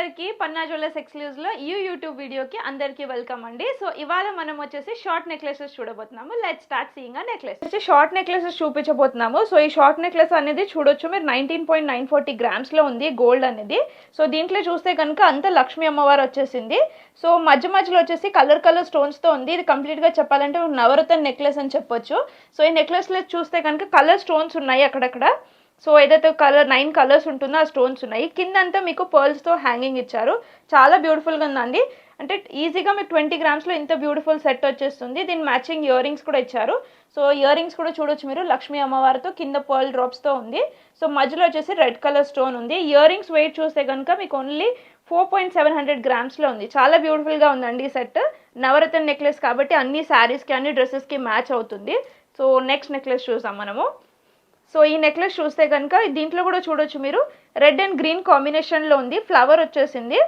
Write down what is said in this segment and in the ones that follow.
అందరికీ పన్నా జ్యువెలర్స్ ఎక్స్క్లూజ్లో ఈ యూట్యూబ్ వీడియోకి అందరికీ వెల్కమ్ అండి. సో ఇవాళ మనం వచ్చేసి షార్ట్ నెక్లెసెస్ చూడబోతున్నాము. లెట్ స్టార్ట్ సీయింగ్ ఆ నెక్లెస్ వచ్చి షార్ట్ నెక్లెసెస్ చూపించబోతున్నాము. సో ఈ షార్ట్ నెక్లెస్ అనేది చూడొచ్చు మీరు. నైన్టీన్ పాయింట్ నైన్ ఫోర్టీ గ్రామ్స్లో ఉంది గోల్డ్ అనేది. సో దీంట్లో చూస్తే కనుక అంత లక్ష్మీ అమ్మవారు వచ్చేసింది. సో మధ్య మధ్యలో వచ్చేసి కలర్ కలర్ స్టోన్స్తో ఉంది. ఇది కంప్లీట్గా చెప్పాలంటే నవరత్న నెక్లెస్ అని చెప్పొచ్చు. సో ఈ నెక్లెస్లో చూస్తే కనుక కలర్ స్టోన్స్ ఉన్నాయి అక్కడక్కడ. సో ఏదైతే కలర్ నైన్ కలర్స్ ఉంటుందో ఆ స్టోన్స్ ఉన్నాయి. కింద అంతా మీకు పర్ల్స్తో హ్యాంగింగ్ ఇచ్చారు. చాలా బ్యూటిఫుల్గా ఉందండి. అంటే ఈజీగా మీకు ట్వంటీ గ్రామ్స్లో ఇంత బ్యూటిఫుల్ సెట్ వచ్చేస్తుంది. దీని మ్యాచింగ్ ఇయర్ రింగ్స్ కూడా ఇచ్చారు. సో ఇయర్ రింగ్స్ కూడా చూడొచ్చు మీరు. లక్ష్మీ అమ్మవారితో కింద పర్ల్ డ్రాప్స్తో ఉంది. సో మధ్యలో వచ్చేసి రెడ్ కలర్ స్టోన్ ఉంది. ఇయర్ రింగ్స్ వెయిట్ చూస్తే కనుక మీకు only four point seven hundred గ్రామ్స్లో ఉంది. చాలా బ్యూటిఫుల్గా ఉందండి ఈ సెట్ నవరత్న నెక్లెస్ కాబట్టి అన్ని శారీస్కి అన్ని డ్రెస్సెస్కి మ్యాచ్ అవుతుంది. సో నెక్స్ట్ నెక్లెస్ చూసాం మనము. సో ఈ నెక్లెస్ చూస్తే కనుక దీంట్లో కూడా చూడొచ్చు మీరు. రెడ్ అండ్ గ్రీన్ కాంబినేషన్లో ఉంది. ఫ్లవర్ వచ్చేసింది.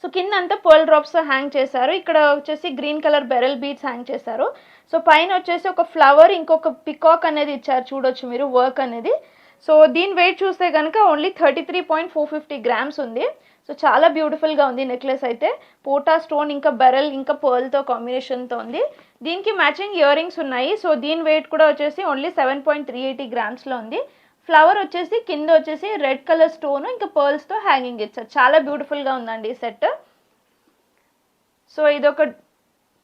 సో కింద అంతా పర్ల్ డ్రాప్స్ హ్యాంగ్ చేశారు. ఇక్కడ వచ్చేసి green colour beryl beads hang చేశారు. సో పైన వచ్చేసి ఒక ఫ్లవర్ ఇంకొక పికాక్ అనేది ఇచ్చారు. చూడొచ్చు మీరు వర్క్ అనేది. సో దీని వెయిట్ చూస్తే కనుక only thirty three point four fifty grams ఉంది. సో చాలా బ్యూటిఫుల్గా ఉంది నెక్లెస్ అయితే. పోటా స్టోన్ ఇంకా బెరల్ ఇంకా పర్ల్తో కాంబినేషన్తో ఉంది. దీనికి మ్యాచింగ్ ఇయర్ రింగ్స్ ఉన్నాయి. సో దీని వెయిట్ కూడా వచ్చేసి only seven point three eighty గ్రామ్స్లో ఉంది. ఫ్లవర్ వచ్చేసి కింద వచ్చేసి రెడ్ కలర్ స్టోన్ ఇంకా పర్ల్స్తో హ్యాంగింగ్ ఇచ్చారు చాలా బ్యూటిఫుల్గా ఉందండి ఈ సెట్ సో ఇదొక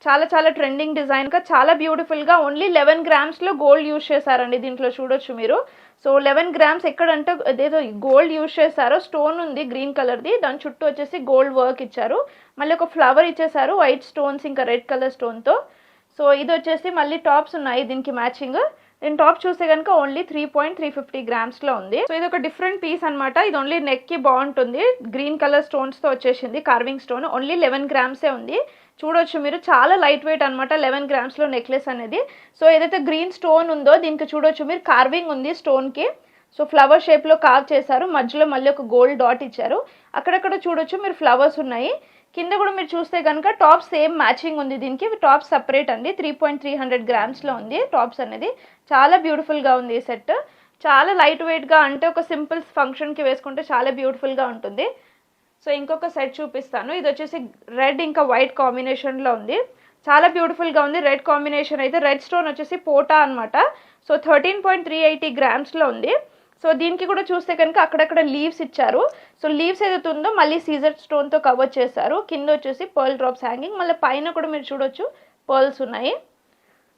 చాలా చాలా ట్రెండింగ్ డిజైన్గా చాలా బ్యూటిఫుల్గా ఓన్లీ లెవెన్ గ్రామ్స్లో గోల్డ్ యూజ్ చేశారండి దీంట్లో చూడొచ్చు మీరు. సో లెవెన్ గ్రామ్స్ ఎక్కడంటే ఏదో గోల్డ్ యూజ్ చేశారో స్టోన్ ఉంది గ్రీన్ కలర్ది దాని చుట్టూ వచ్చేసి గోల్డ్ వర్క్ ఇచ్చారు. మళ్ళీ ఒక ఫ్లవర్ ఇచ్చేసారు వైట్ స్టోన్స్ ఇంకా రెడ్ కలర్ స్టోన్తో సో ఇది వచ్చేసి మళ్ళీ టాప్స్ ఉన్నాయి దీనికి మ్యాచింగ్ దీని టాప్ చూస్తే కనుక only three point three fifty గ్రామ్స్లో ఉంది. సో ఇది ఒక డిఫరెంట్ పీస్ అనమాట ఇది ఓన్లీ నెక్కి బాగుంటుంది గ్రీన్ కలర్ స్టోన్స్తో వచ్చేసింది కార్వింగ్ స్టోన్ ఓన్లీ లెవెన్ గ్రామ్సే ఉంది. చూడొచ్చు మీరు. చాలా లైట్ వెయిట్ అనమాట లెవెన్ గ్రామ్స్లో నెక్లెస్ అనేది. సో ఏదైతే గ్రీన్ స్టోన్ ఉందో దీనికి చూడొచ్చు మీరు. కార్వింగ్ ఉంది స్టోన్కి సో ఫ్లవర్ షేప్లో కార్వ్ చేశారు. మధ్యలో మళ్ళీ ఒక గోల్డ్ డాట్ ఇచ్చారు. అక్కడక్కడ చూడొచ్చు మీరు ఫ్లవర్స్ ఉన్నాయి. కింద కూడా మీరు చూస్తే కనుక టాప్ సేమ్ మ్యాచింగ్ ఉంది దీనికి. టాప్ సపరేట్ అండి. త్రీ పాయింట్ త్రీ హండ్రెడ్ గ్రామ్స్లో ఉంది టాప్స్ అనేది. చాలా బ్యూటిఫుల్గా ఉంది ఈ సెట్ చాలా లైట్ వెయిట్గా అంటే ఒక సింపుల్ ఫంక్షన్కి వేసుకుంటే చాలా బ్యూటిఫుల్గా ఉంటుంది. సో ఇంకొక సెట్ చూపిస్తాను. ఇది వచ్చేసి రెడ్ ఇంకా వైట్ కాంబినేషన్లో ఉంది. చాలా బ్యూటిఫుల్గా ఉంది. రెడ్ కాంబినేషన్ అయితే రెడ్ స్టోన్ వచ్చేసి పోటా అనమాట so thirteen point three eighty గ్రామ్స్లో ఉంది. సో దీనికి కూడా చూస్తే కనుక అక్కడక్కడ లీవ్స్ ఇచ్చారు. సో లీవ్స్ ఏదైతే ఉందో మళ్ళీ సీజర్ స్టోన్తో కవర్ చేశారు. కింద వచ్చేసి పర్ల్ డ్రాప్స్ హ్యాంగింగ్ మళ్ళీ పైన కూడా మీరు చూడొచ్చు పర్ల్స్ ఉన్నాయి.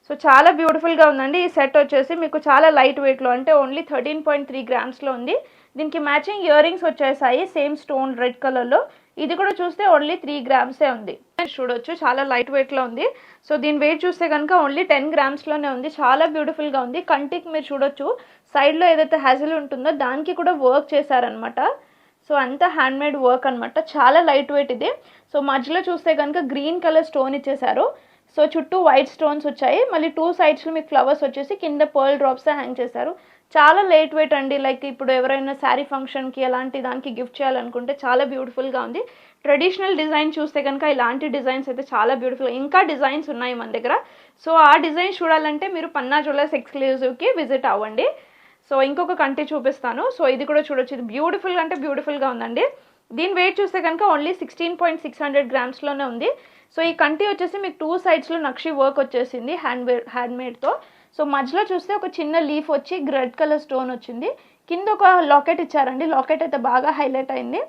సో చాలా బ్యూటిఫుల్గా ఉందండి. ఈ సెట్ వచ్చేసి మీకు చాలా లైట్ వెయిట్లో అంటే ఓన్లీ థర్టీన్ పాయింట్ త్రీ గ్రామ్స్లో ఉంది. దీనికి మ్యాచింగ్ ఇయర్ రింగ్స్ వచ్చేసాయి సేమ్ స్టోన్ రెడ్ కలర్లో ఇది కూడా చూస్తే ఓన్లీ త్రీ గ్రామ్సే ఉంది. చూడొచ్చు చాలా లైట్ వెయిట్లో ఉంది. సో దీని వెయిట్ చూస్తే కనుక ఓన్లీ టెన్ గ్రామ్స్లోనే ఉంది. చాలా బ్యూటిఫుల్గా ఉంది. కంటికి మీరు చూడొచ్చు. సైడ్లో ఏదైతే హ్యాజిల్ ఉంటుందో దానికి కూడా వర్క్ చేశారనమాట సో అంతా హ్యాండ్మేడ్ వర్క్ అనమాట చాలా లైట్ వెయిట్ ఇది. సో మధ్యలో చూస్తే కనుక గ్రీన్ కలర్ స్టోన్ ఇచ్చేసారు సో చుట్టూ వైట్ స్టోన్స్ వచ్చాయి. మళ్ళీ టూ సైడ్స్లో మీకు ఫ్లవర్స్ వచ్చేసి కింద పర్ల్ డ్రాప్స్ హ్యాంగ్ చేశారు. చాలా లేట్ వెయిట్ అండి. లైక్ ఇప్పుడు ఎవరైనా శారీ ఫంక్షన్కి ఎలాంటి దానికి గిఫ్ట్ చేయాలనుకుంటే చాలా బ్యూటిఫుల్గా ఉంది. ట్రెడిషనల్ డిజైన్ చూస్తే కనుక ఇలాంటి డిజైన్స్ అయితే చాలా బ్యూటిఫుల్ ఇంకా డిజైన్స్ ఉన్నాయి మన దగ్గర. సో ఆ డిజైన్ చూడాలంటే మీరు పన్నా జ్యువెలర్స్ ఎక్స్క్లూజివ్కి విజిట్ అవ్వండి. సో ఇంకొక కంటి చూపిస్తాను. సో ఇది కూడా చూడొచ్చు. ఇది బ్యూటిఫుల్ అంటే బ్యూటిఫుల్గా ఉందండి. దీని వెయిట్ చూస్తే కనుక only sixteen point six hundred గ్రామ్స్లోనే ఉంది. సో ఈ కంటి వచ్చేసి మీకు టూ సైడ్స్లో నక్షి వర్క్ వచ్చేసింది హ్యాండ్ హ్యాండ్మేడ్తో సో మధ్యలో చూస్తే ఒక చిన్న లీఫ్ వచ్చి రెడ్ కలర్ స్టోన్ వచ్చింది. కింద ఒక లాకెట్ ఇచ్చారండి. లాకెట్ అయితే బాగా హైలైట్ అయింది.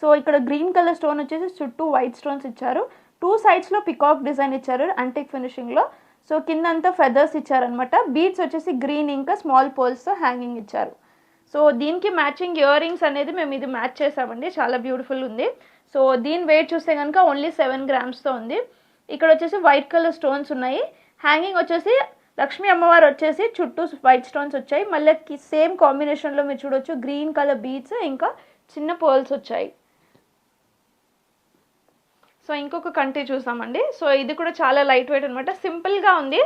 సో ఇక్కడ గ్రీన్ కలర్ స్టోన్ వచ్చేసి చుట్టూ వైట్ స్టోన్స్ ఇచ్చారు. టూ సైడ్స్లో పికాక్ డిజైన్ ఇచ్చారు అంటిక్ ఫినిషింగ్లో సో కింద అంతా ఫెదర్స్ ఇచ్చారనమాట బీడ్స్ వచ్చేసి గ్రీన్ ఇంకా స్మాల్ పోల్స్తో హ్యాంగింగ్ ఇచ్చారు. సో దీనికి మ్యాచింగ్ ఇయర్ రింగ్స్ అనేది మేము ఇది మ్యాచ్ చేసామండి. చాలా బ్యూటిఫుల్ ఉంది. సో దీని వెయిట్ చూస్తే కనుక ఓన్లీ సెవెన్ గ్రామ్స్తో ఉంది. ఇక్కడ వచ్చేసి వైట్ కలర్ స్టోన్స్ ఉన్నాయి. హ్యాంగింగ్ వచ్చేసి లక్ష్మీ అమ్మవారు వచ్చేసి చుట్టూ వైట్ స్టోన్స్ వచ్చాయి. మళ్ళీ సేమ్ కాంబినేషన్లో మీరు చూడొచ్చు గ్రీన్ కలర్ బీడ్స్ ఇంకా చిన్న పోల్స్ వచ్చాయి. సో ఇంకొక కంటి చూసామండి. సో ఇది కూడా చాలా లైట్ వెయిట్ అనమాట సింపుల్గా ఉంది.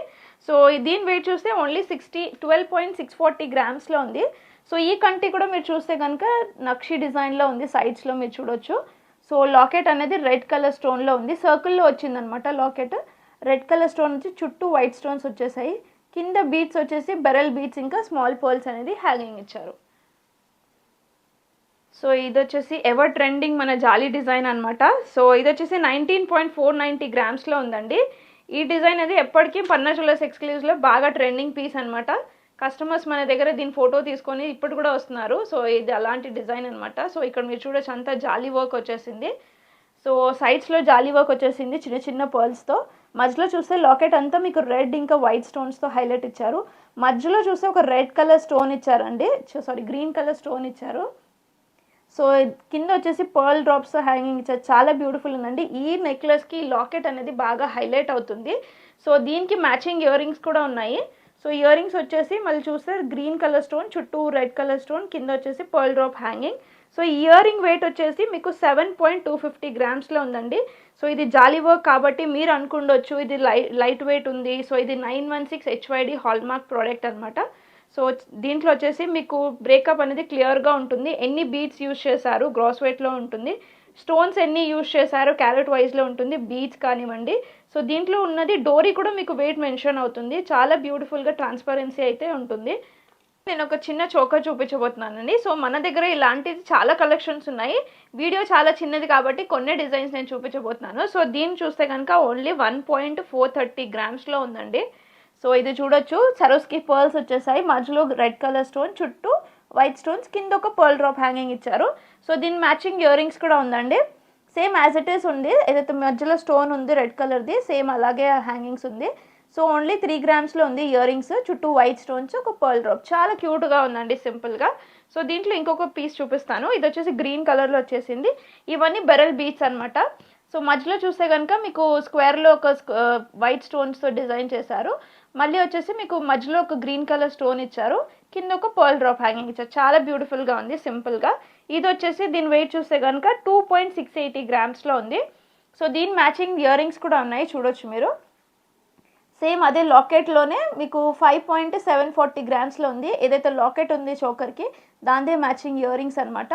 సో దీని వెయిట్ చూస్తే only sixty twelve point six forty గ్రామ్స్లో ఉంది. సో ఈ కంటి కూడా మీరు చూస్తే కనుక నక్షి డిజైన్లో ఉంది సైడ్స్లో మీరు చూడొచ్చు. సో లాకెట్ అనేది రెడ్ కలర్ స్టోన్లో ఉంది. సర్కిల్లో వచ్చిందనమాట లాకెట్ రెడ్ కలర్ స్టోన్ వచ్చి చుట్టూ వైట్ స్టోన్స్ వచ్చేసాయి. కింద బీట్స్ వచ్చేసి బెరల్ బీట్స్ ఇంకా స్మాల్ పోల్స్ అనేది హ్యాంగింగ్ ఇచ్చారు. సో ఇది వచ్చేసి ఎవర్ ట్రెండింగ్ మన జాలీ డిజైన్ అనమాట సో ఇది వచ్చేసి నైన్టీన్ పాయింట్ ఫోర్ నైంటీ గ్రామ్స్లో ఉందండి. ఈ డిజైన్ అది ఎప్పటికీ పన్నా జ్యువెలర్స్ ఎక్స్క్లూజివ్లో బాగా ట్రెండింగ్ పీస్ అన్నమాట. కస్టమర్స్ మన దగ్గర దీని ఫోటో తీసుకొని ఇప్పుడు కూడా వస్తున్నారు. సో ఇది అలాంటి డిజైన్ అన్నమాట. సో ఇక్కడ మీరు చూడొచ్చు అంతా జాలీ వర్క్ వచ్చేసింది. సో సైడ్స్లో జాలీ వర్క్ వచ్చేసింది చిన్న చిన్న పర్ల్స్తో. మధ్యలో చూస్తే లాకెట్ అంతా మీకు రెడ్ ఇంకా వైట్ స్టోన్స్తో హైలైట్ ఇచ్చారు. మధ్యలో చూస్తే ఒక రెడ్ కలర్ స్టోన్ ఇచ్చారండి. సారీ గ్రీన్ కలర్ స్టోన్ ఇచ్చారు. సో కింద వచ్చేసి పర్ల్ డ్రాప్స్ హ్యాంగింగ్ ఇచ్చారు. చాలా బ్యూటిఫుల్ ఉందండి. ఈ నెక్లెస్కి లాకెట్ అనేది బాగా హైలైట్ అవుతుంది. సో దీనికి మ్యాచింగ్ ఇయర్ రింగ్స్ కూడా ఉన్నాయి. సో ఇయర్ రింగ్స్ వచ్చేసి మళ్ళీ చూస్తే గ్రీన్ కలర్ స్టోన్ చుట్టూ రెడ్ కలర్ స్టోన్ కింద వచ్చేసి pearl drop hanging. So ear ring weight వచ్చేసి మీకు సెవెన్ పాయింట్ టూ ఫిఫ్టీ గ్రామ్స్లో ఉందండి. సో ఇది జాలీ వర్క్ కాబట్టి మీరు అనుకుండొచ్చు ఇది లై లైట్ వెయిట్ ఉంది. సో ఇది nine one six HUID hallmark product అనమాట సో దీంట్లో వచ్చేసి మీకు బ్రేకప్ అనేది క్లియర్గా ఉంటుంది. ఎన్ని బీట్స్ యూజ్ చేశారు గ్రాస్ వెయిట్లో ఉంటుంది. స్టోన్స్ ఎన్ని యూజ్ చేశారు క్యారెట్ వైజ్లో ఉంటుంది బీచ్ కానివ్వండి. సో దీంట్లో ఉన్నది డోరీ కూడా మీకు వెయిట్ మెన్షన్ అవుతుంది. చాలా బ్యూటిఫుల్గా ట్రాన్స్పరెన్సీ అయితే ఉంటుంది. నేను ఒక చిన్న చోకర్ చూపించబోతున్నానండి. సో మన దగ్గర ఇలాంటిది చాలా కలెక్షన్స్ ఉన్నాయి. వీడియో చాలా చిన్నది కాబట్టి కొన్ని డిజైన్స్ నేను చూపించబోతున్నాను. సో దీన్ని చూస్తే కనుక only one point four thirty గ్రామ్స్లో ఉందండి. సో ఇది చూడొచ్చు. సరోస్కి పర్ల్స్ వచ్చేసాయి. మధ్యలో రెడ్ కలర్ స్టోన్ చుట్టూ వైట్ స్టోన్స్ కింద ఒక పర్ల్ డ్రాప్ హ్యాంగింగ్ ఇచ్చారు. సో దీని మ్యాచింగ్ ఇయర్ రింగ్స్ కూడా ఉందండి. సేమ్ యాజ్ ఇట్ ఈస్ ఉంది. ఏదైతే మధ్యలో స్టోన్ ఉంది రెడ్ కలర్ది సేమ్ అలాగే హ్యాంగింగ్స్ ఉంది. సో ఓన్లీ త్రీ గ్రామ్స్లో ఉంది ఇయర్ రింగ్స్ చుట్టూ వైట్ స్టోన్స్ ఒక పర్ల్ డ్రాప్ చాలా క్యూట్గా ఉందండి సింపుల్గా సో దీంట్లో ఇంకొక పీస్ చూపిస్తాను. ఇది వచ్చేసి గ్రీన్ కలర్లో వచ్చేసింది. ఇవన్నీ బెరల్ బీట్స్ అనమాట సో మధ్యలో చూస్తే కనుక మీకు స్క్వేర్లో ఒక వైట్ స్టోన్స్తో డిజైన్ చేశారు. మళ్ళీ వచ్చేసి మీకు మధ్యలో ఒక గ్రీన్ కలర్ స్టోన్ ఇచ్చారు. కింద ఒక పర్ల్ డ్రాప్ హ్యాంగింగ్ ఇచ్చారు. చాలా బ్యూటిఫుల్గా ఉంది సింపుల్గా ఇది వచ్చేసి దీని వెయిట్ చూస్తే కనుక టూ పాయింట్ సిక్స్ ఎయిటీ గ్రామ్స్లో ఉంది. సో దీని మ్యాచింగ్ ఇయర్ రింగ్స్ కూడా ఉన్నాయి చూడొచ్చు మీరు. సేమ్ అదే లాకెట్లోనే మీకు ఫైవ్ పాయింట్ సెవెన్ ఫార్టీ గ్రామ్స్లో ఉంది. ఏదైతే లాకెట్ ఉంది చోకర్కి దాందే మ్యాచింగ్ ఇయర్ రింగ్స్ అనమాట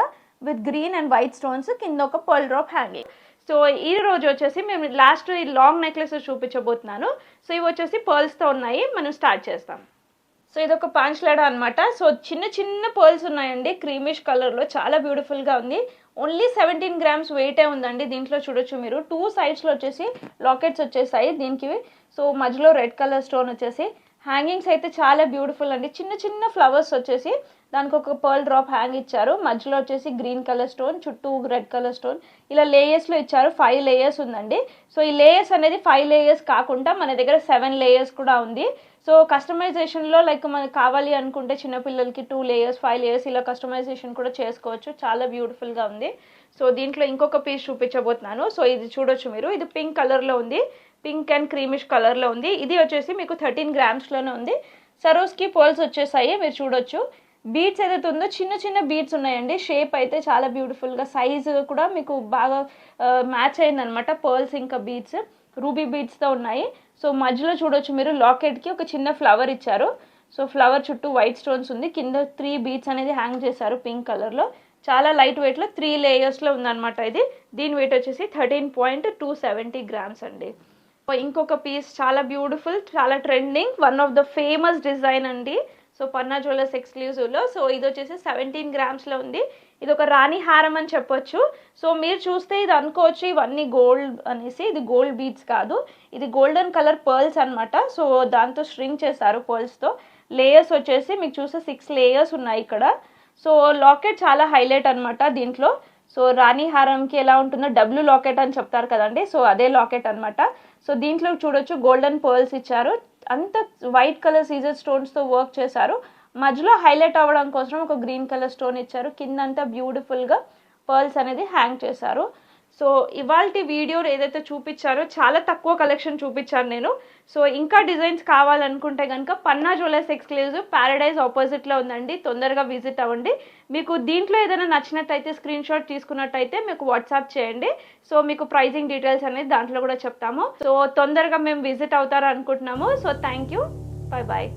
with green and white stones కింద ఒక పర్ల్ డ్రాప్ హ్యాంగింగ్ సో ఈ రోజు వచ్చేసి మేము లాస్ట్ ఈ లాంగ్ నెక్లెస్ చూపించబోతున్నాను. సో ఇవి వచ్చేసి పర్ల్స్తో ఉన్నాయి. మనం స్టార్ట్ చేస్తాం. సో ఇది ఒక పాంచ్ అనమాట సో చిన్న చిన్న పర్ల్స్ ఉన్నాయండి. క్రీమిష్ కలర్లో చాలా బ్యూటిఫుల్గా ఉంది. ఓన్లీ సెవెంటీన్ గ్రామ్స్ వెయిటే ఉందండి దీంట్లో చూడొచ్చు మీరు. టూ సైడ్స్లో వచ్చేసి లాకెట్స్ వచ్చేసాయి దీనికి సో మధ్యలో రెడ్ కలర్ స్టోన్ వచ్చేసి. హ్యాంగింగ్స్ అయితే చాలా బ్యూటిఫుల్ అండి. చిన్న చిన్న ఫ్లవర్స్ వచ్చేసి దానికి ఒక పర్ల్ డ్రాప్ హ్యాంగ్ ఇచ్చారు. మధ్యలో వచ్చేసి గ్రీన్ కలర్ స్టోన్ చుట్టూ రెడ్ కలర్ స్టోన్. ఇలా లేయర్స్లో ఇచ్చారు. ఫైవ్ లేయర్స్ ఉందండి. సో ఈ లేయర్స్ అనేది ఫైవ్ లేయర్స్ కాకుండా మన దగ్గర సెవెన్ లేయర్స్ కూడా ఉంది. సో కస్టమైజేషన్లో లైక్ మనకు కావాలి అనుకుంటే చిన్నపిల్లలకి టూ లేయర్స్ ఫైవ్ లేయర్స్ ఇలా కస్టమైజేషన్ కూడా చేసుకోవచ్చు. చాలా బ్యూటిఫుల్గా ఉంది. సో దీంట్లో ఇంకొక పీస్ చూపించబోతున్నాను. సో ఇది చూడొచ్చు మీరు. ఇది పింక్ కలర్లో ఉంది. పింక్ అండ్ క్రీమిష్ కలర్లో ఉంది. ఇది వచ్చేసి మీకు థర్టీన్ గ్రామ్స్లోనే ఉంది. సరోస్కి పర్ల్స్ వచ్చేసాయి. మీరు చూడొచ్చు. బీట్స్ ఏదైతే ఉందో చిన్న చిన్న బీట్స్ ఉన్నాయండి. షేప్ అయితే చాలా బ్యూటిఫుల్గా సైజ్ కూడా మీకు బాగా uh, మ్యాచ్ అయిందనమాట పర్ల్స్ ఇంకా బీట్స్ రూబీ బీట్స్తో ఉన్నాయి. సో మధ్యలో చూడొచ్చు మీరు లాకెట్కి ఒక చిన్న ఫ్లవర్ ఇచ్చారు. సో ఫ్లవర్ చుట్టూ వైట్ స్టోన్స్ ఉంది. కింద త్రీ బీట్స్ అనేది హ్యాంగ్ చేశారు పింక్ కలర్లో. చాలా లైట్ వెయిట్లో త్రీ లేయర్స్లో ఉందన్నమాట ఇది. దీని వెయిట్ వచ్చేసి thirteen point two seventy grams అండి. ఇంకొక పీస్ చాలా బ్యూటిఫుల్ చాలా trending one of the famous design అండి. సో పన్నా జ్యువెలర్స్ ఎక్స్క్లూజివ్లో. సో ఇది వచ్చేసి సెవెంటీన్ గ్రామ్స్లో ఉంది. ఇది ఒక రాణి హారం అని చెప్పొచ్చు. సో మీరు చూస్తే ఇది అనుకోవచ్చు ఇవన్నీ గోల్డ్ అనేసి ఇది గోల్డ్ బీడ్స్ కాదు. ఇది గోల్డెన్ కలర్ పర్ల్స్ అనమాట సో దాంతో స్ట్రింగ్ చేశారు పర్ల్స్తో. లేయర్స్ వచ్చేసి మీకు చూస్తే సిక్స్ లేయర్స్ ఉన్నాయి ఇక్కడ. సో లాకెట్ చాలా హైలైట్ అనమాట దీంట్లో. సో రాణి హారంకి ఎలా ఉంటుందో డబ్ల్యూ లాకెట్ అని చెప్తారు కదండి. సో అదే లాకెట్ అనమాట సో దీంట్లో చూడొచ్చు గోల్డెన్ పర్ల్స్ ఇచ్చారు. అంత వైట్ కలర్ సీజర్ స్టోన్స్తో వర్క్ చేశారు. మధ్యలో హైలైట్ అవ్వడం కోసం ఒక గ్రీన్ కలర్ స్టోన్ ఇచ్చారు. కిందంతా బ్యూటిఫుల్గా పర్ల్స్ అనేది హ్యాంగ్ చేశారు. సో ఇవాళ వీడియో ఏదైతే చూపించారో చాలా తక్కువ కలెక్షన్ చూపించాను నేను. సో ఇంకా డిజైన్స్ కావాలనుకుంటే కనుక పన్నా జ్యువెలర్స్ ఎక్స్క్లూజివ్ ప్యారడైజ్ ఆపోజిట్లో ఉందండి. తొందరగా విజిట్ అవ్వండి. మీకు దీంట్లో ఏదైనా నచ్చినట్టయితే స్క్రీన్ షాట్ తీసుకున్నట్టయితే మీకు వాట్సాప్ చేయండి. సో మీకు ప్రైజింగ్ డీటెయిల్స్ అనేది దాంట్లో కూడా చెప్తాము. సో తొందరగా మేము విజిట్ అవుతారు అనుకుంటున్నాము so thank you bye bye